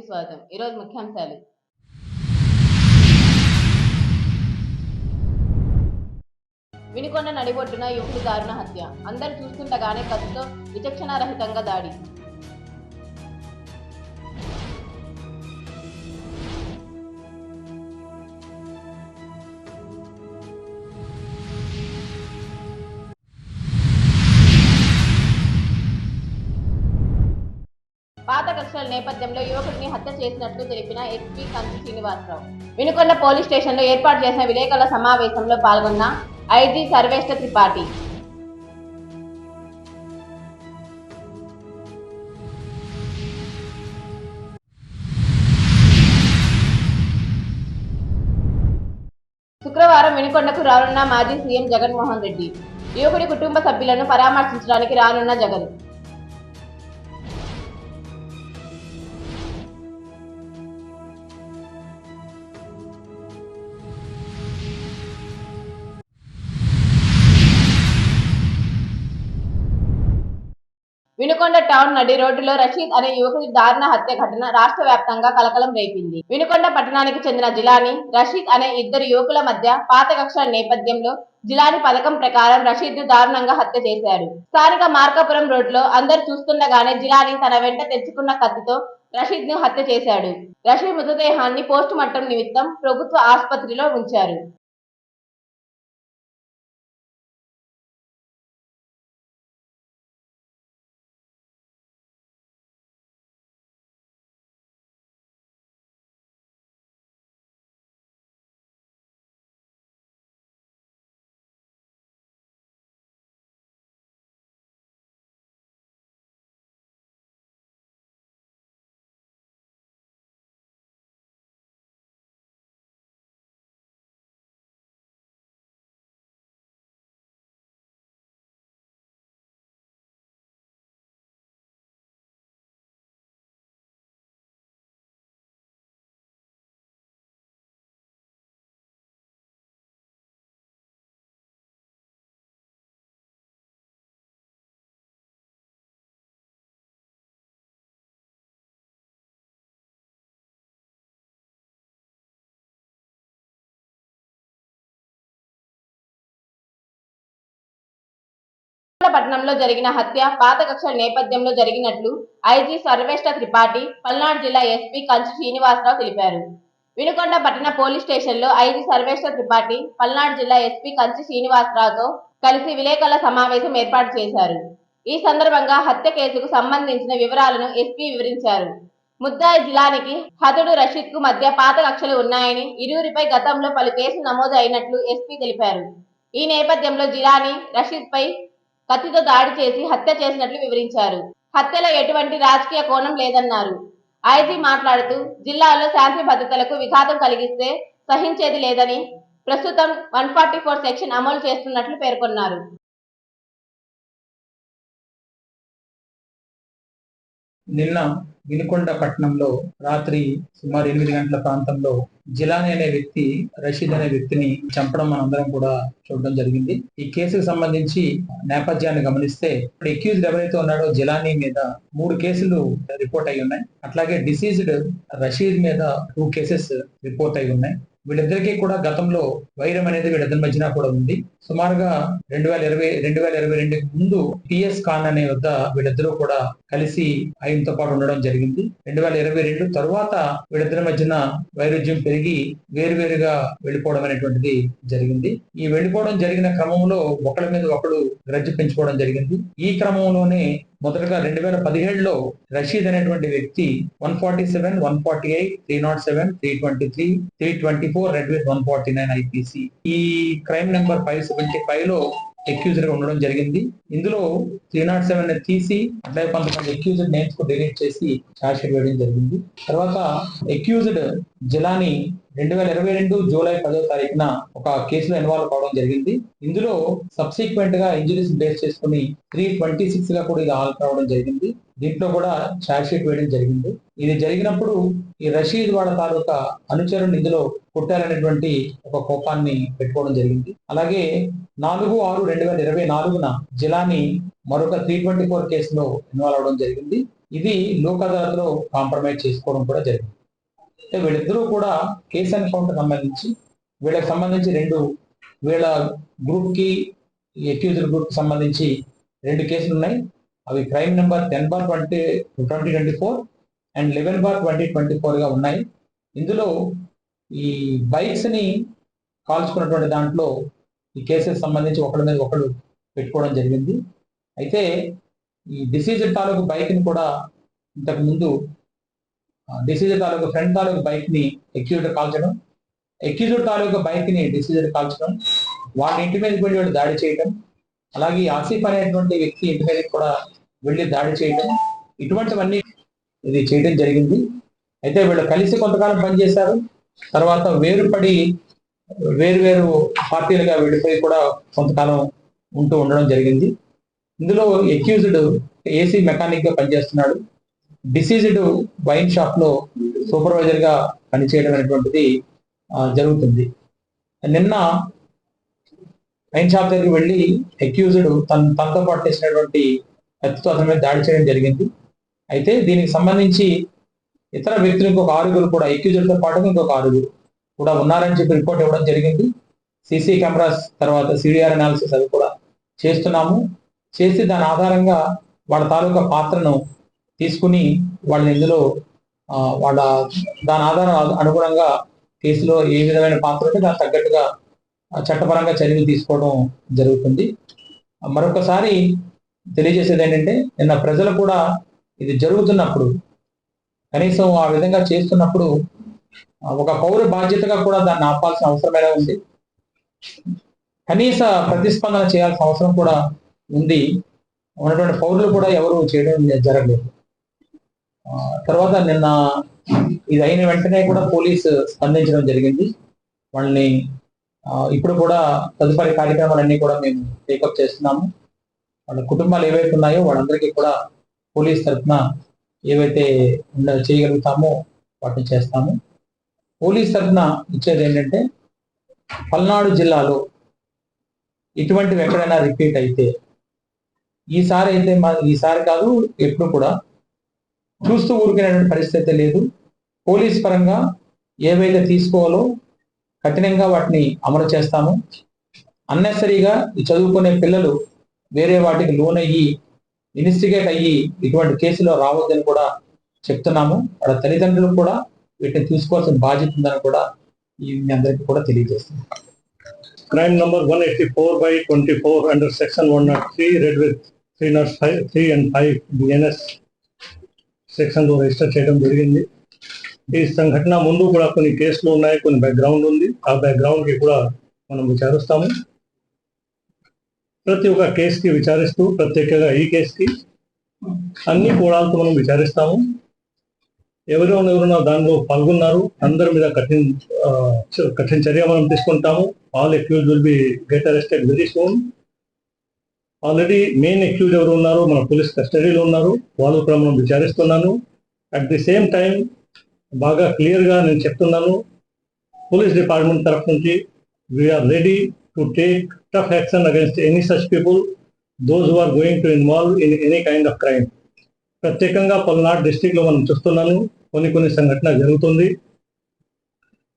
నమస్కారం న్యూస్కి స్వాగతం. ఈరోజు ముఖ్యాంశాలు. వినికొండ నడిబొట్టున యువకుడి దారుణ హత్య. అందరు చూస్తుండగానే కత్తితో విచక్షణారహితంగా దాడి. పాత నేపథ్యంలో యువకుడిని హత్య చేసినట్లు తెలిపిన ఎస్పీ కంచి శ్రీనివాసరావు. వినుకొండ పోలీస్ స్టేషన్లో ఏర్పాటు చేసిన విలేకరుల సమావేశంలో పాల్గొన్న ఐజీ సర్వేష్ట త్రిపాఠి. శుక్రవారం వినుకొండకు రానున్న మాజీ సీఎం జగన్మోహన్ రెడ్డి. యువకుడి కుటుంబ సభ్యులను పరామర్శించడానికి రానున్న జగన్. వినుకొండ టౌన్ నడి రోడ్డులో రషీద్ అనే యువకుడి దారుణ హత్య ఘటన రాష్ట్ర వ్యాప్తంగా కలకలం రేపింది. వినుకొండ పట్టణానికి చెందిన జిలాని రషీద్ అనే ఇద్దరు యువకుల మధ్య పాత కక్షల నేపథ్యంలో జిలాని పథకం ప్రకారం రషీద్ను దారుణంగా హత్య చేశారు స్థానిక మార్కాపురం రోడ్లో అందరు చూస్తుండగానే జిలాని తన వెంట తెచ్చుకున్న కత్తితో రషీద్ను హత్య చేశాడు. రషీద్ మృతదేహాన్ని పోస్ట్ మార్టం నిమిత్తం ప్రభుత్వ ఆసుపత్రిలో ఉంచారు. పట్టణంలో జరిగిన హత్య పాత కక్షల నేపథ్యంలో జరిగినట్లు ఐజీ సర్వేష్ట త్రిపాఠి పల్నాడు జిల్లా ఎస్పీ కంచి శ్రీనివాసరావు తెలిపారు. వినుకొండ పట్టణ పోలీస్ స్టేషన్లో ఐజీ సర్వేష్ట త్రిపాఠి పల్నాడు జిల్లా ఎస్పీ కంచి శ్రీనివాసరావుతో కలిసి విలేకరుల సమావేశం ఏర్పాటు చేశారు. ఈ సందర్భంగా హత్య కేసుకు సంబంధించిన వివరాలను ఎస్పీ వివరించారు. ముద్దాయి జిలానికి హతుడు రషీద్కు మధ్య పాత కక్షలు ఉన్నాయని ఇరువురిపై గతంలో పలు కేసులు నమోదు అయినట్లు ఎస్పీ తెలిపారు. ఈ నేపథ్యంలో జిలాని రషీద్ పై కత్తితో దాడి చేసి హత్య చేసినట్లు వివరించారు. హత్యలో ఎటువంటి రాజకీయ కోణం లేదన్నారు. ఐజీ మాట్లాడుతూ జిల్లాలో శాంతి భద్రతలకు విఘాతం కలిగిస్తే సహించేది లేదని ప్రస్తుతం వన్ ఫార్టీ ఫోర్ సెక్షన్ అమలు చేస్తున్నట్లు పేర్కొన్నారు. నిన్న వినుకొండ పట్టణంలో రాత్రి సుమారు ఎనిమిది గంటల ప్రాంతంలో జిలాని అనే వ్యక్తి రషీద్ అనే వ్యక్తిని చంపడం మనందరం కూడా చూడడం జరిగింది. ఈ కేసుకు సంబంధించి నేపథ్యాన్ని గమనిస్తే ఇప్పుడు ఎక్యూజ్డ్ ఎవరైతే ఉన్నాడో జిలానీ మీద మూడు కేసులు రిపోర్ట్ అయి ఉన్నాయి. అట్లాగే డిసీజ్డ్ రషీద్ మీద టూ కేసెస్ రిపోర్ట్ అయి ఉన్నాయి. వీళ్ళిద్దరికీ కూడా గతంలో వైరం అనేది వీళ్ళిద్దరి మధ్యన కూడా ఉంది. సుమారుగా రెండు వేల ఇరవై రెండు వేల ఇరవై రెండుకి ముందు పిఎస్ ఖాన్ అనే వద్ద వీళ్ళిద్దరూ కూడా కలిసి ఆయనతో పాటు ఉండడం జరిగింది. రెండు వేల ఇరవై రెండు తరువాత వీళ్ళిద్దరి మధ్యన వైరుధ్యం పెరిగి వేరువేరుగా వెళ్ళిపోవడం అనేటువంటిది జరిగింది. ఈ వెళ్ళిపోవడం జరిగిన క్రమంలో ఒకళ్ళ మీద ఒకడు గ్రజ్జు పెంచుకోవడం జరిగింది. ఈ క్రమంలోనే మొదటగా రెండు వేల పదిహేడులో రషీద్ అనేటువంటి వ్యక్తి one forty seven one forty eight three nought seven three twenty three three twenty four read with one forty nine IPC ఈ క్రైమ్ నెంబర్ ఫైవ్ సెవెంటీ ఫైవ్లో ఎక్యూజర్గా ఉండడం జరిగింది. ఇందులో త్రీ నాట్ సెవెన్ తీసి అట్లాగే కొంతమంది ఎక్యూజర్ నేమ్స్కు డిలీట్ చేసి చార్జ్ షీట్ వేయడం జరిగింది. తర్వాత ఎక్యూజ్డ్ జిలాని రెండు వేల ఇరవై రెండు జూలై పదో తారీఖున ఒక కేసులో ఇన్వాల్వ్ కావడం జరిగింది. ఇందులో సబ్సిక్వెంట్గా ఇంజరీస్ బేస్ చేసుకుని త్రీ ట్వంటీ సిక్స్గా కూడా ఇది ఆల్ కావడం జరిగింది. దీంట్లో కూడా ఛార్జ్ షీట్ వేయడం జరిగింది. ఇది జరిగినప్పుడు ఈ రషీద్ వాళ్ళ తాలూకా అనుచరుని ఇందులో కొట్టాలనేటువంటి ఒక కోపాన్ని పెట్టుకోవడం జరిగింది. అలాగే నాలుగు ఆరు రెండు వేల ఇరవై నాలుగున జిలాని మరొక త్రీ ట్వంటీ ఫోర్ కేసులో ఇన్వాల్వ్ అవడం జరిగింది. ఇది లోక్ అదాలత్లో కాంప్రమైజ్ చేసుకోవడం కూడా జరిగింది. అంటే వీళ్ళిద్దరూ కూడా కేసు ఎన్కౌంటర్ సంబంధించి వీళ్ళకి సంబంధించి రెండు వీళ్ళ గ్రూప్కి అక్యూజ్డ్ గ్రూప్ సంబంధించి రెండు కేసులు ఉన్నాయి. అవి crime number ten bar twenty twenty twenty four and eleven bar twenty twenty ఫోర్గా ఉన్నాయి. ఇందులో ఈ బైక్స్ని కాల్చుకున్నటువంటి దాంట్లో ఈ కేసెస్ సంబంధించి ఒకళ్ళ మీద ఒకళ్ళు పెట్టుకోవడం జరిగింది. అయితే ఈ డిసీజ్ తాలూకు బైక్ని కూడా ఇంతకుముందు డిసీజర్ తాలూకు ఫ్రంట్ తాలూకు బైక్ని ఎక్యూజర్ కాల్చడం ఎక్యూజర్ తాలూకు బైక్ని డిసీజర్ కాల్చడం వాళ్ళ ఇంటి మీద వెళ్ళి వాళ్ళు దాడి చేయడం అలాగే ఆసిఫ్ అనేటువంటి వ్యక్తి ఇంటి మీద కూడా వెళ్ళి దాడి చేయడం ఇటువంటివన్నీ ఇది చేయడం జరిగింది. అయితే వీళ్ళు కలిసి కొంతకాలం పనిచేశారు. తర్వాత వేరుపడి వేరు వేరు పార్టీలుగా వెళ్ళిపోయి కూడా కొంతకాలం ఉంటూ ఉండడం జరిగింది. ఇందులో ఎక్యూజ్డ్ ఏసీ మెకానిక్గా పనిచేస్తున్నాడు. డిసీజ్డ్ వైన్ షాప్లో సూపర్వైజర్గా పనిచేయడం అనేటువంటిది జరుగుతుంది. నిన్న వైన్ షాప్ దగ్గరికి వెళ్ళి అక్యూజ్డ్ తన తనతో పాటు చేసినటువంటి వ్యక్తితో అతని మీద దాడి చేయడం జరిగింది. అయితే దీనికి సంబంధించి ఇతర వ్యక్తులు ఇంకొక ఆరుగురు కూడా అక్యూజ్డ్తో పాటు ఇంకొక ఆరుగురు కూడా ఉన్నారని చెప్పి రిపోర్ట్ ఇవ్వడం జరిగింది. సీసీ కెమెరాస్ తర్వాత సిడిఆర్ అనాలిసిస్ అవి కూడా చేస్తున్నాము. చేసి దాని ఆధారంగా వాళ్ళ తాలూకా పాత్రను తీసుకుని వాళ్ళని ఇందులో వాళ్ళ దాని ఆధారం అనుగుణంగా కేసులో ఏ విధమైన పాత్ర ఉంటే దానికి తగ్గట్టుగా చట్టపరంగా చర్యలు తీసుకోవడం జరుగుతుంది. మరొకసారి తెలియజేసేది ఏంటంటే నిన్న ప్రజలు కూడా ఇది జరుగుతున్నప్పుడు కనీసం ఆ విధంగా చేస్తున్నప్పుడు ఒక పౌర బాధ్యతగా కూడా దాన్ని ఆపాల్సిన అవసరమైన ఉంది? కనీస ప్రతిస్పందన చేయాల్సిన అవసరం కూడా ఉంది. ఉన్నటువంటి పౌరులు కూడా ఎవరు చేయడం జరగలేదు. తర్వాత నిన్న ఇది అయిన వెంటనే కూడా పోలీసు స్పందించడం జరిగింది. వాళ్ళని ఇప్పుడు కూడా తదుపరి కార్యక్రమాలన్నీ కూడా మేము టేకప్ చేస్తున్నాము. వాళ్ళ కుటుంబాలు ఏవైతే ఉన్నాయో వాళ్ళందరికీ కూడా పోలీస్ తరఫున ఏవైతే ఉండ చేయగలుగుతామో వాటిని చేస్తాము. పోలీస్ తరఫున ఇచ్చేది ఏంటంటే పల్నాడు జిల్లాలో ఇటువంటివి ఎక్కడైనా రిపీట్ అయితే ఈసారి అయితే మా ఈసారి కాదు ఎప్పుడు కూడా చూస్తూ ఊరికినటువంటి పరిస్థితి లేదు. పోలీస్ పరంగా ఏవైతే తీసుకోవాలో కఠినంగా వాటిని అమలు చేస్తాము. అన్నెసరీగా ఈ చదువుకునే పిల్లలు వేరే వాటికి లోనయ్యి ఇన్వెస్టిగేట్ అయ్యి ఇటువంటి కేసులో రావద్దని కూడా చెప్తున్నాము. వాళ్ళ తల్లిదండ్రులు కూడా వీటిని తీసుకోవాల్సిన బాధ్యత ఉందని కూడా ఈ మీ అందరికీ కూడా తెలియజేస్తున్నాం crime number one eighty four by twenty four under section one nought three read with three nought five three and five BNS లో రిజిస్టర్ చేయడం జరిగింది. ఈ సంఘటన ముందు కూడా కొన్ని కేసులు ఉన్నాయి కొన్ని బ్యాక్గ్రౌండ్ ఉంది. ఆ బ్యాక్గ్రౌండ్కి కూడా మనం విచారిస్తాము. ప్రతి ఒక్క కేసుకి విచారిస్తూ ప్రత్యేకంగా ఈ కేసుకి అన్ని కోణాలతో మనం విచారిస్తాము. ఎవరెవరు ఎవరున్నా దానిలో పాల్గొన్నారు అందరి మీద కఠిన కఠిన చర్య మనం తీసుకుంటాము. All accused will be get arrested very soon already main accused ఎవరు ఉన్నారు మన పోలీస్ కస్టడీలో ఉన్నారు. వాళ్ళు కూడా మనం విచారిస్తున్నాను. అట్ ది సేమ్ టైం బాగా క్లియర్గా నేను చెప్తున్నాను. పోలీస్ డిపార్ట్మెంట్ తరఫు నుంచి we're ready to take tough action against any such people those who are going to involve in any kind of crime ప్రత్యేకంగా పల్నాడు డిస్టిక్లో మనం చూస్తున్నాను. కొన్ని కొన్ని సంఘటన జరుగుతుంది.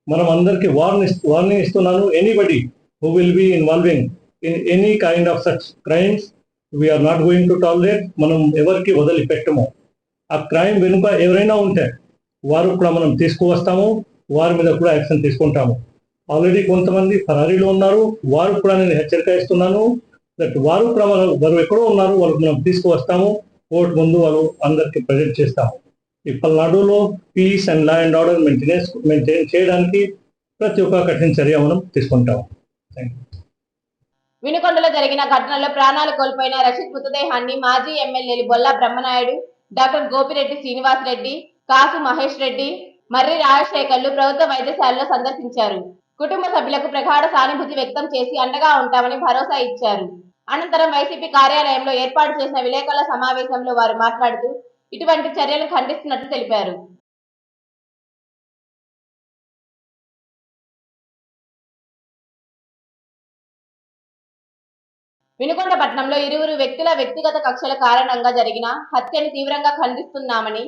మనం అందరికీ వార్నింగ్ వార్నింగ్ ఇస్తున్నాను. Anybody who will be involving in any kind of such crimes we're not going to tolerate మనం ఎవరికి వదిలిపెట్టము. ఆ క్రైమ్ వెనుక ఎవరైనా ఉంటే వారు కూడా మనం తీసుకువస్తాము వారి మీద కూడా యాక్షన్ తీసుకుంటాము. ఆల్రెడీ కొంతమంది ఫరారీలో ఉన్నారు వారు కూడా నేను హెచ్చరిక ఇస్తున్నాను దట్ వారు కూడా వారు ఎక్కడో ఉన్నారు వాళ్ళకి మనం తీసుకువస్తాము కోర్టు ముందు వాళ్ళు అందరికి ప్రజెంట్ చేస్తాము. ఈ పల్నాడులో peace and law and order maintenance maintain చేయడానికి ప్రతి ఒక్క కఠిన చర్య మనం తీసుకుంటాము. థ్యాంక్ యూ వినుకొండలో జరిగిన ఘటనలో ప్రాణాలు కోల్పోయిన రషీద్ మృతదేహాన్ని మాజీ ఎమ్మెల్యేలు బొల్లా బ్రహ్మనాయుడు డాక్టర్ గోపిరెడ్డి శ్రీనివాస్ రెడ్డి కాసు మహేష్ రెడ్డి మర్రి రాజశేఖర్లు ప్రభుత్వ వైద్యశాలలో సందర్శించారు. కుటుంబ సభ్యులకు ప్రగాఢ సానుభూతి వ్యక్తం చేసి అండగా ఉంటామని భరోసా ఇచ్చారు. అనంతరం వైసీపీ కార్యాలయంలో ఏర్పాటు చేసిన విలేకరుల సమావేశంలో వారు మాట్లాడుతూ ఇటువంటి చర్యలు ఖండిస్తున్నట్లు తెలిపారు. వినుకొండపట్నంలో ఇరువురు వ్యక్తుల వ్యక్తిగత కక్షల కారణంగా జరిగిన హత్యను తీవ్రంగా ఖండిస్తున్నామని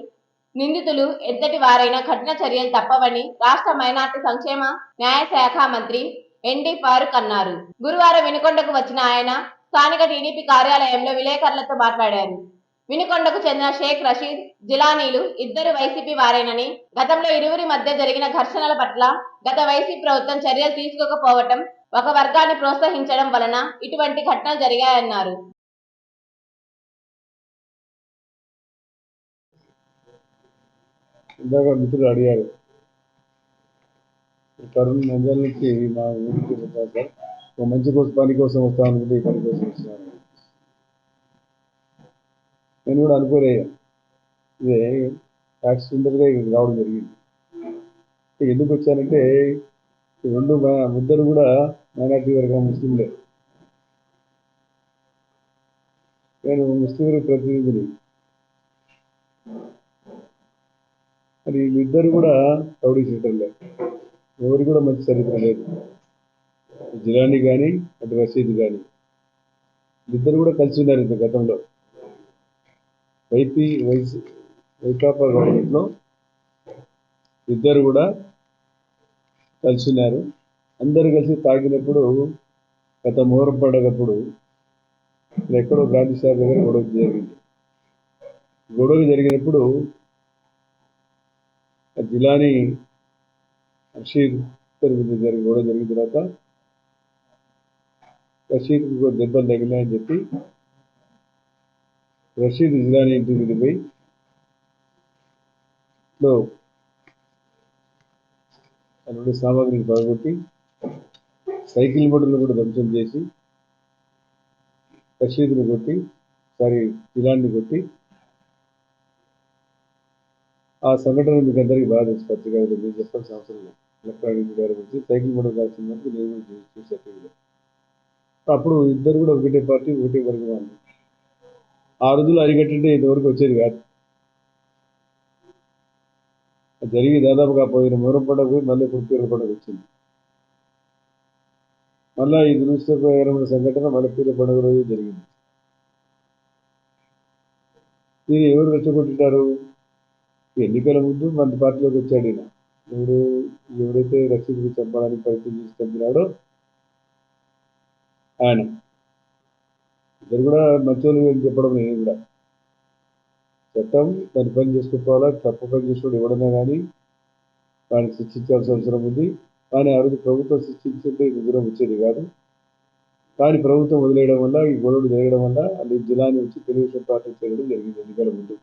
నిందితులు ఎంతటి వారైనా కఠిన చర్యలు తప్పవని రాష్ట్ర మైనార్టీ సంక్షేమ న్యాయ శాఖ మంత్రి ఎన్డి ఫారూక్ అన్నారు. గురువారం వినుకొండకు వచ్చిన ఆయన స్థానిక టీడీపీ కార్యాలయంలో విలేకరులతో మాట్లాడారు. వినుకొండకు చెందిన షేక్ రషీద్ జిలానీలు ఇద్దరు వైసీపీ వారేనని గతంలో ఇరువురి మధ్య జరిగిన ఘర్షణల పట్ల గత వైసీపీ ప్రభుత్వం చర్యలు తీసుకోకపోవటం ఒక వర్గాన్ని ప్రోత్సహించడం వలన ఇటువంటి ఘటనలు జరిగాయన్నారు. ఇందాక మిత్రుడు అడిగారు. తరుణ్ నంద్యాల నుంచి మా ఊరికి వస్తాను సార్ ఒక మంచి కోసం పని కోసం వస్తాను అనుకుంటే ఈ పని కోసం వస్తున్నాను. నేను కూడా అనుకోలే. ఇదే యాక్సిడెంటల్గా ఇక్కడికి రావడం జరిగింది. ఎందుకు వచ్చానంటే రెండు మా- ముద్దరు కూడా మైనార్టీ వర్గం ముస్లింలే నేను ముస్లిం ప్రతినిధిని. మరి వీళ్ళిద్దరు కూడా రౌడీ షీటర్లే ఎవరు కూడా మంచి చరిత్ర లేదు. ఇటు జిలానీ కానీ అటు రషీద్ కానీ వీళ్ళిద్దరు కూడా కలిసి ఉన్నారు ఇంత గతంలో. వైపీ వైసీ వైకాపా గవర్నమెంట్లో ఇద్దరు కూడా కలిసి ఉన్నారు. అందరు కలిసి తాగినప్పుడు గత మొహరం పండగప్పుడు ఎక్కడో గాంధీ సార్ దగ్గర గొడవ జరిగింది. గొడవ జరిగినప్పుడు ఆ రషీద్ ఇద్దరి జరిగిన గొడవ జరిగిన తర్వాత రషీద్ దెబ్బలు తగిలినాయని చెప్పి రషీద్ జిలాని ఇంటికి వెళ్ళిపోయి లో సామాగ్రిని పగబట్టి సైకిల్ బడులు కూడా ధ్వంసం చేసి రషీద్ని కొట్టి సారీ ఇలాంటి కొట్టి ఆ సంఘటన మీకు అందరికీ బాగా తెలుసు పత్రిక మీరు చెప్పాల్సిన అవసరం లేదు. ఎలక్ట్రానిక్ మీడియా గురించి సైకిల్ మోడల్ వరకు నేను కూడా చూసా టీవీలో అప్పుడు ఇద్దరు కూడా ఒకటే పార్టీ ఒకటే వర్గం వాళ్ళు. ఆ రోజులు అరిగట్టింటే ఇంతవరకు వచ్చేది కాదు. అది జరిగి దాదాపుగా పోయిన మూరం పండుగ పోయి మళ్ళీ ఇప్పుడు పీర్ల పండుగ వచ్చింది. మళ్ళా ఈ దురదృష్టకరమైన సంఘటన మళ్ళీ పండుగ రోజు జరిగింది. దీన్ని ఎవరు రెచ్చగొట్టింటారు? ఎన్నికల ముందు మన పార్టీలోకి వచ్చాడు ఈయన. ఎవడు ఎవరైతే రక్షితులు చంపడానికి ప్రయత్నం చేసి చంపినాడో ఆయన. ఇద్దరు కూడా మంచోళ్ళు అని చెప్పడం నేను కూడా. చట్టం దాని పని చేసుకోవాలా తప్పు పని చేసుకోవడం ఎవడన్నా కానీ వాడిని శిక్షించాల్సిన అవసరం ఉంది. కానీ ఆ రోజు ప్రభుత్వం శిక్షించుంటే ఇంత దూరం వచ్చేది కాదు. కానీ ప్రభుత్వం వదిలేయడం వల్ల ఈ గొడవలు జరగడం వల్ల అది జిల్లాని వచ్చి తెలుగుదేశం పార్టీ చేరడం జరిగింది ఎన్నికల ముందు.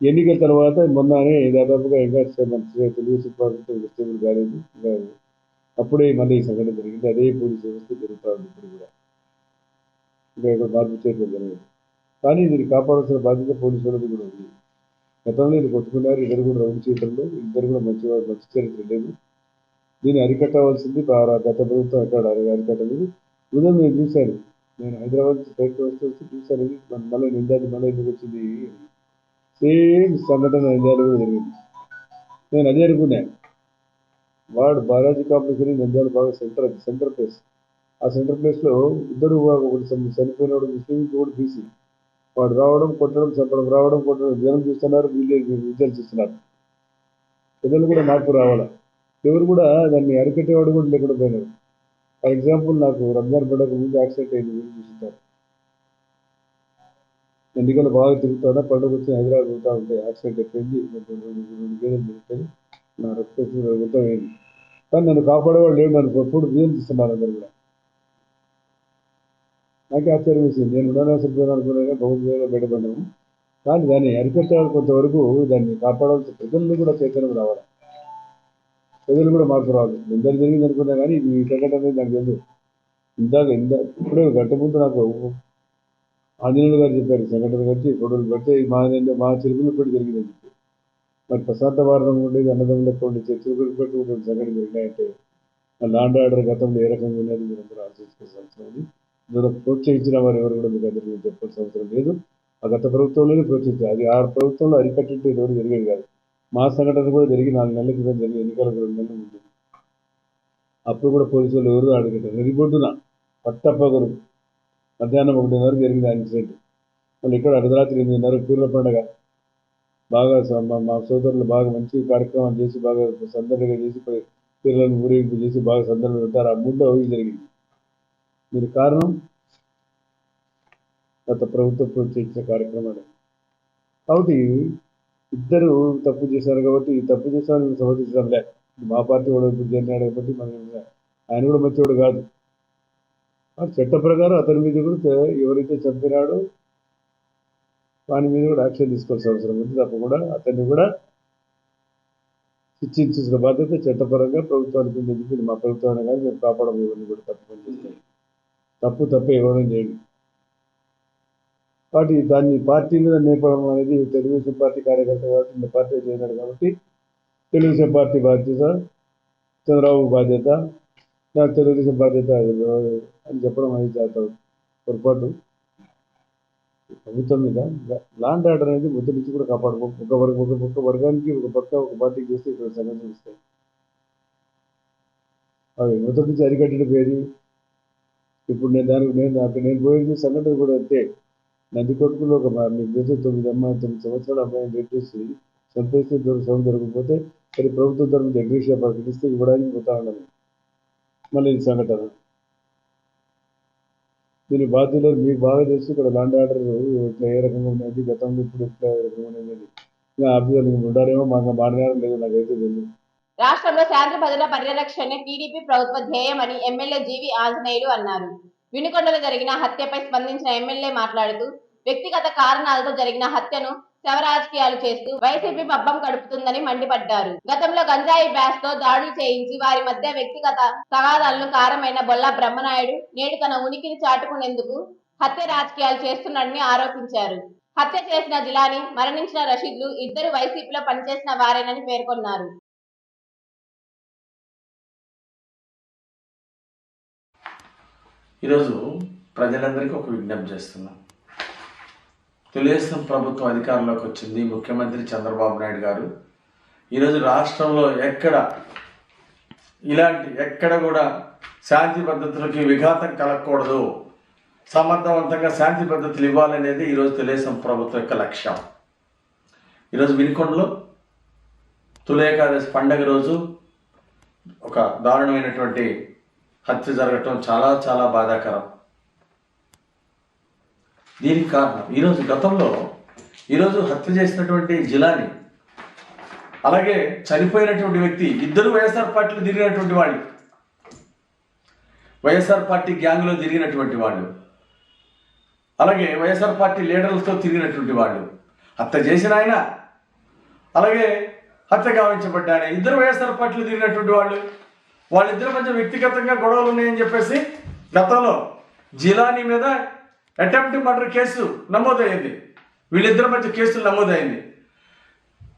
ఎన్నికల తర్వాత మొన్ననే దాదాపుగా ఇంకా మంచిగా తెలుగుదేశం పార్టీతో వెజిటేబుల్ కాలేదు ఇంకా అప్పుడే మళ్ళీ ఈ సంఘటన జరిగింది. అదే పోలీస్ వ్యవస్థ జరుగుతూ ఉంది ఇప్పుడు కూడా. ఇంకా ఇక్కడ మార్పు చేయడం జరగదు. కానీ దీన్ని కాపాడాల్సిన బాధ్యత పోలీసు వాళ్ళది కూడా ఉంది. గతంలో ఇది కొట్టుకున్నారు ఇద్దరు కూడా రౌండ్ చేయడంలో ఇద్దరు కూడా మంచి మంచి చరిత్ర లేదు. దీన్ని అరికట్టవలసింది గత ప్రభుత్వం ఎక్కడ అరి- అరికట్టలేదు. ఉదయం నేను చూశాను. నేను హైదరాబాద్ నుంచి బయటకు వస్తూ వస్తూ చూశాను. మళ్ళీ నిందాది మళ్ళీ ఎందుకు వచ్చింది? సేమ్ సంఘటన నంద్యాల కూడా జరిగింది. నేను అదే అనుకున్నాను వాడు బాలాజీ కాంప్లెక్స్ అని నంద్యాల బాగా సెంటర్ అది సెంటర్ ప్లేస్. ఆ సెంటర్ ప్లేస్లో ఇద్దరు ఒకటి చని- చనిపోయినాడు ముస్లిం కూడా బీసీ. వాడు రావడం కొట్టడం చంపడం రావడం కొట్టడం జనం చూస్తున్నారు వీళ్ళు విద్యలు చూస్తున్నారు. పిల్లలు కూడా మార్పు రావాలా. ఎవరు కూడా దాన్ని అరికట్టేవాడు కూడా లేకుండా పోయినాడు ఫర్ ఎగ్జాంపుల్ నాకు రంజాన్ పండుగ ముందు యాక్సిడెంట్ అయింది మీరు చూస్తుంటారు ఎన్నికలు బాగా తిరుగుతానా పండుగ వచ్చి హైదరాబాద్ పోతా ఉంటే యాక్సిడెంట్ అయిపోయింది రెండు రెండు- గేదెలు తిరుగుతాయి నా రక్తం మొత్తం అయింది. కానీ నన్ను కాపాడేవాడు లేడు నన్ను ఫుడ్ బియ్యం తీస్తున్నారు అందరు కూడా. నాకే ఆశ్చర్యం వేసింది. నేను ఉండాల్సిన అనుకున్నాను భగవద్గీతలో బయటపడ్డాము. కానీ దాన్ని అరికట్టాలి కొంతవరకు దాన్ని కాపాడాల్సిన ప్రజలను కూడా చైతన్యం రావాలి. ప్రజలు కూడా మార్పు రావాలి. ఎందరు జరిగింది అనుకున్నా కానీ ఇది సంఘటన అనేది నాకు తెలియదు ఇందాక ఇంత ఇప్పుడే గంట ముందు నాకు ఆంజనేయులు గారు చెప్పారు సంఘటన గురించి ఫోటోలు పెడితే మా మా చిరుకులు జరిగింది జరిగిందని చెప్పి. మరి ప్రశాంత వారణం ఉండేది అన్నదమ్ములు ఎక్కువ ఉండే చిరుకులు పెట్టి సంఘటన జరిగినాయంటే లాండ్ ఆర్డర్ గతంలో ఏ రకంగా ఉన్నది మీరు అందరూ ఆలోచించుకోవాల్సిన అవసరం ఉంది. ఇందులో ప్రోత్సహించిన వారు ఎవరు కూడా మీకు అందరికీ చెప్పాల్సిన అవసరం లేదు. ఆ గత ప్రభుత్వంలోనే ప్రోత్సహించారు. అది ఆ ప్రభుత్వంలో అరికట్టింటే ఎవరు జరిగేది కాదు. మా సంఘటన కూడా జరిగి నాలుగు నెలల క్రితం జరిగి ఎన్నికలకు రెండు నెలల ముందు. అప్పుడు కూడా పోలీసు వాళ్ళు ఎవరు అడగట్టారు రిపోర్టున పట్టపగరు మధ్యాహ్నం ఒకటిన్నర జరిగింది ఆ ఇన్సిడెంట్. మళ్ళీ ఇక్కడ అర్ధరాత్రి ఎనిమిదిన్నర పీర్ల పండగ. బాగా మా మా సోదరులు బాగా మంచి కార్యక్రమాలు చేసి బాగా సందడిగా చేసి పిల్లలను ఊరేగింపు చేసి బాగా సందర్భం పెట్టారు ఆ మూడో అవి జరిగింది. మీరు కారణం గత ప్రభుత్వం చేసిన కార్యక్రమాలు. కాబట్టి ఇద్దరు తప్పు చేశారు కాబట్టి ఈ తప్పు చేశారు సమర్థించడం లే. మా పార్టీ కూడా ఇప్పుడు జరిగినాడు కాబట్టి మనం ఆయన కూడా మంచివాడు కాదు. చట్ట ప్రకారం అతని మీద కూడా ఎవరైతే చంపినాడో వాని మీద కూడా యాక్షన్ తీసుకోవాల్సిన అవసరం ఉంది. తప్పకుండా అతన్ని కూడా శిక్షించిన బాధ్యత చట్టపరంగా ప్రభుత్వానికి ఉంది. మా ప్రభుత్వాన్ని కానీ మేము కాపాడడం ఇవన్నీ కూడా తప్పు చేస్తాం తప్పు తప్పు ఇవ్వడం చేయండి పార్టీ దాన్ని పార్టీ మీద నేపడం అనేది తెలుగుదేశం పార్టీ కార్యకర్త కాబట్టి ఇంత పార్టీ చేశారు కాబట్టి తెలుగుదేశం పార్టీ బాధ్యత చంద్రబాబు బాధ్యత నాకు తెలుగుదేశం బాధ్యత అని చెప్పడం అనేది చేస్తాం పొరపాటు. ప్రభుత్వం మీద లాండ్ ఆర్డర్ అనేది ముద్దు నుంచి కూడా కాపాడుకో ఒక వర్గ ఒక వర్గానికి ఒక పక్క ఒక పార్టీకి చేస్తే ఇక్కడ సంఘటనలు వస్తాయి అవి ముద్ద నుంచి అరికట్టడం పేరు ఇప్పుడు నేను దానికి నేను అక్కడ నేను పోయింది సంఘటన కూడా అంతే. నంది కొట్టుకుని ఒక మీకు తెలిసి తొమ్మిది అమ్మాయి తొమ్మిది సంవత్సరాల అమ్మాయిని రేట్ చేసి చంపేస్తే సౌండ్ జరగకపోతే మరి ప్రభుత్వ తరఫున ఎగ్రీషియా ప్రకటిస్తే ఇవ్వడానికి పోతా ఉన్నాను. మళ్ళీ ఇది సంఘటన. దీని బాధ్యులు మీకు బాగా తెలుసు ఇక్కడ లాండ్ ఆర్డర్ ఇట్లా ఏ రకంగా ఉన్నది గతంలో ఇప్పుడు ఇట్లా ఏ రకంగా ఉన్నది ఇంకా ఆఫీసర్లు ఉండారేమో మాకు మారినారో లేదో నాకైతే తెలియదు రాష్ట్రంలో శాంతి భద్రత పరిరక్షణ టీడీపీ ప్రభుత్వ ధ్యేయమని ఎమ్మెల్యే జీవి ఆంజనేయులు అన్నారు. వినుకొండలో జరిగిన హత్యపై స్పందించిన ఎమ్మెల్యే మాట్లాడుతూ వ్యక్తిగత కారణాలతో జరిగిన హత్యను శవ రాజకీయాలు చేస్తూ వైసీపీ పబ్బం గడుపుతుందని మండిపడ్డారు. గతంలో గంజాయి బ్యాస్తో దాడులు చేయించి వారి మధ్య వ్యక్తిగత తగాదాలను కారమైన బొల్లా బ్రహ్మనాయుడు నేడు తన ఉనికిని చాటుకునేందుకు హత్య రాజకీయాలు చేస్తున్నాడని ఆరోపించారు. హత్య చేసిన జిలాని మరణించిన రషీద్లు ఇద్దరు వైసీపీలో పనిచేసిన వారేనని పేర్కొన్నారు. ఈరోజు ప్రజలందరికీ ఒక విజ్ఞప్తి చేస్తున్నాం. తెలుగుదేశం ప్రభుత్వం అధికారంలోకి వచ్చింది. ముఖ్యమంత్రి చంద్రబాబు నాయుడు గారు. ఈరోజు రాష్ట్రంలో ఎక్కడ ఇలాంటి ఎక్కడ కూడా శాంతి పద్ధతులకి విఘాతం కలగకూడదు. సమర్థవంతంగా శాంతి పద్ధతులు ఇవ్వాలనేది ఈరోజు తెలుగుదేశం ప్రభుత్వం యొక్క లక్ష్యం. ఈరోజు వినుకొండలో తులేకాదశి పండగ రోజు ఒక దారుణమైనటువంటి హత్య జరగటం చాలా చాలా బాధాకరం. దీనికి కారణం ఈరోజు గతంలో ఈరోజు హత్య చేసినటువంటి జిలాని అలాగే చనిపోయినటువంటి వ్యక్తి ఇద్దరు వైఎస్ఆర్ పార్టీలో తిరిగినటువంటి వాళ్ళు వైఎస్ఆర్ పార్టీ గ్యాంగ్లో తిరిగినటువంటి వాళ్ళు అలాగే వైఎస్ఆర్ పార్టీ లీడర్లతో తిరిగినటువంటి వాళ్ళు హత్య చేసిన ఆయన అలాగే హత్య గావించబడ్డాయన ఇద్దరు వైఎస్ఆర్ పార్టీలు తిరిగినటువంటి వాళ్ళు వాళ్ళిద్దరి మధ్య వ్యక్తిగతంగా గొడవలు ఉన్నాయని చెప్పేసి గతంలో జిలానీ మీద అటెంప్ట్ మర్డర్ కేసు నమోదైంది. వీళ్ళిద్దరి మధ్య కేసులు నమోదైంది.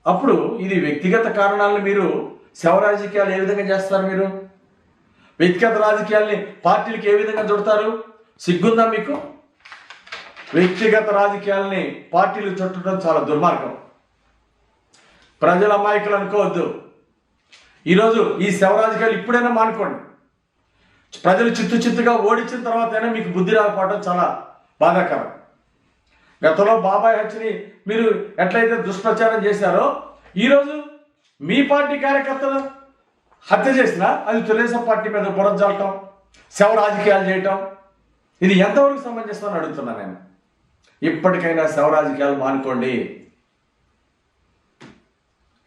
అప్పుడు ఇది వ్యక్తిగత కారణాలను మీరు శవ రాజకీయాలు ఏ విధంగా చేస్తారు మీరు? వ్యక్తిగత రాజకీయాల్ని పార్టీలకు ఏ విధంగా చుడతారు సిగ్గుందా మీకు? వ్యక్తిగత రాజకీయాల్ని పార్టీలు చుట్టడం చాలా దుర్మార్గం. ప్రజల అమాయకులు అనుకోవద్దు. ఈరోజు ఈ శవ రాజకీయాలు ఇప్పుడైనా మానుకోండి. ప్రజలు చిత్తు చిత్తుగా ఓడించిన తర్వాత అయినా మీకు బుద్ధి రాకపోవడం చాలా బాధాకరం. గతంలో బాబాయ్ హత్యని మీరు ఎట్లయితే దుష్ప్రచారం చేశారో ఈరోజు మీ పార్టీ కార్యకర్తలు హత్య చేసినా అది తెలుగుదేశం పార్టీ మీద బురద శవ రాజకీయాలు చేయటం ఇది ఎంతవరకు సమంజసం అని అడుగుతున్నాను నేను. ఇప్పటికైనా శవ రాజకీయాలు మానుకోండి.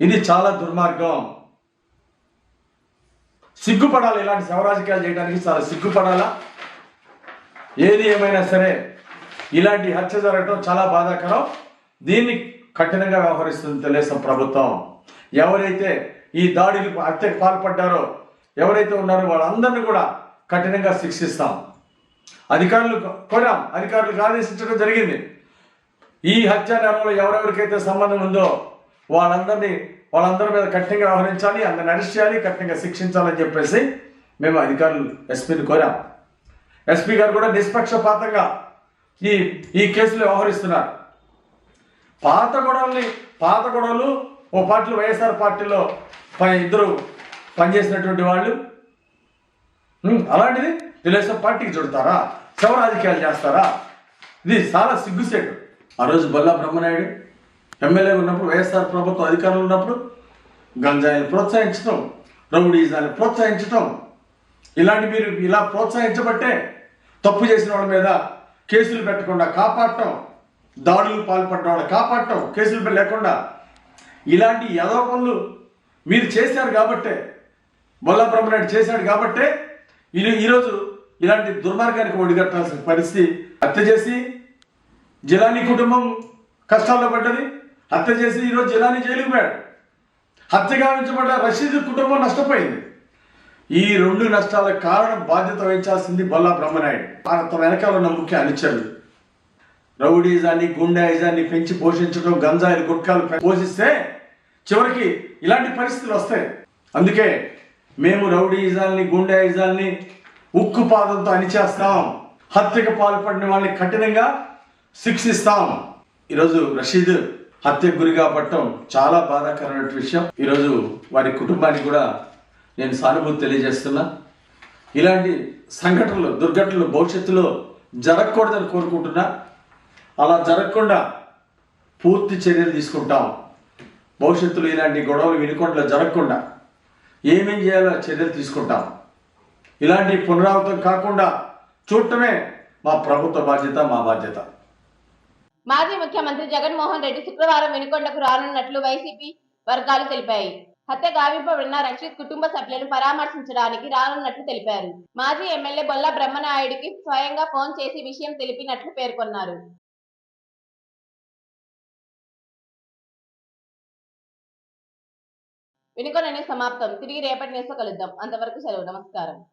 ఇది చాలా దుర్మార్గం. సిగ్గుపడాలి ఇలాంటి శవరాజకీయాలు చేయడానికి చాలా సిగ్గుపడాలా? ఏది ఏమైనా సరే ఇలాంటి హత్య జరగటం చాలా బాధాకరం. దీన్ని కఠినంగా వ్యవహరిస్తుంది తెలుగుదేశం ప్రభుత్వం. ఎవరైతే ఈ దాడికి హత్యకు పాల్పడ్డారో ఎవరైతే ఉన్నారో వాళ్ళందరినీ కూడా కఠినంగా శిక్షిస్తాం. అధికారులు కోరాం. అధికారులకు ఆదేశించడం జరిగింది. ఈ హత్య నేరంలో ఎవరెవరికైతే సంబంధం ఉందో వాళ్ళందరినీ వాళ్ళందరి మీద కఠినంగా వ్యవహరించాలి అందరిని అరెస్ట్ చేయాలి కఠినంగా శిక్షించాలని చెప్పేసి మేము అధికారులు ఎస్పీని కోరాం. ఎస్పీ గారు కూడా నిష్పక్షపాతంగా ఈ ఈ కేసులో వ్యవహరిస్తున్నారు. పాత గొడవల్ని పాత గొడవలు ఓ పార్టీలో వైఎస్ఆర్ పార్టీలో ప- ఇద్దరు పనిచేసినటువంటి వాళ్ళు. అలాంటిది తెలుగుదేశం పార్టీకి చుడతారా శవ రాజకీయాలు చేస్తారా? ఇది చాలా సిగ్గుసేటు. ఆ రోజు బొల్లా బ్రహ్మనాయుడు ఎమ్మెల్యే ఉన్నప్పుడు వైఎస్ఆర్ ప్రభుత్వం అధికారంలో ఉన్నప్పుడు గంజాయిని ప్రోత్సహించడం రౌడీజాన్ని ప్రోత్సహించడం ఇలాంటి మీరు ఇలా ప్రోత్సహించబట్టే తప్పు చేసిన వాళ్ళ మీద కేసులు పెట్టకుండా కాపాడటం దాడులు పాల్పడ్డ వాళ్ళని కాపాడటం కేసులు లేకుండా ఇలాంటి యదో పనులు మీరు చేశారు కాబట్టే బొల్లా చేశాడు కాబట్టే ఇది ఈరోజు ఇలాంటి దుర్మార్గానికి ఒడిగట్టాల్సిన పరిస్థితి హత్య చేసి జిలానీ కుటుంబం కష్టాల్లో పడ్డది. హత్య చేసి ఈరోజు జిలానీ జైలుకు పోయాడు. హత్య గావించబడ్డ రషీద్ కుటుంబం నష్టపోయింది. ఈ రెండు నష్టాలకు కారణం బాధ్యత వహించాల్సింది బొల్లా బ్రహ్మనాయుడు. తన వెనకాల ఉన్న ముఖ్య అనుచరులు రౌడీజాన్ని గుండాయిజాన్ని పెంచి పోషించడం గంజాయిలు గుట్కాలు పోషిస్తే చివరికి ఇలాంటి పరిస్థితులు వస్తాయి. అందుకే మేము రౌడీజాన్ని గుండాయిజాల్ని ఉక్కు పాదంతో అణిచేస్తాం. హత్యకు పాల్పడిన వాళ్ళని కఠినంగా శిక్షిస్తాం. ఈరోజు రషీద్ హత్యకు గురి పట్టడం చాలా బాధాకరమైన విషయం. ఈరోజు వారి కుటుంబానికి కూడా నేను సానుభూతి తెలియజేస్తున్నా. ఇలాంటి సంఘటనలు దుర్ఘటనలు భవిష్యత్తులో జరగకూడదని కోరుకుంటున్నా. అలా జరగకుండా పూర్తి చర్యలు తీసుకుంటాం. భవిష్యత్తులో ఇలాంటి గొడవలు వినుకొండలో జరగకుండా ఏమేం చేయాలో చర్యలు తీసుకుంటాం. ఇలాంటి పునరావృతం కాకుండా చూడటమే మా ప్రభుత్వ బాధ్యత మా బాధ్యత. మాజీ ముఖ్యమంత్రి జగన్మోహన్ రెడ్డి శుక్రవారం వినుకొండకు రానున్నట్లు వైసీపీ వర్గాలు తెలిపాయి. హత్య గావింపబడిన రక్షిత్ కుటుంబ సభ్యులను పరామర్శించడానికి రానున్నట్లు తెలిపారు. మాజీ ఎమ్మెల్యే బొల్ల బ్రహ్మనాయుడికి స్వయంగా ఫోన్ చేసి విషయం తెలిపినట్లు పేర్కొన్నారు. వెనుకొండ సమాప్తం. తిరిగి రేపటి న్యూస్ కలుద్దాం. అంతవరకు సెలవు. నమస్కారం.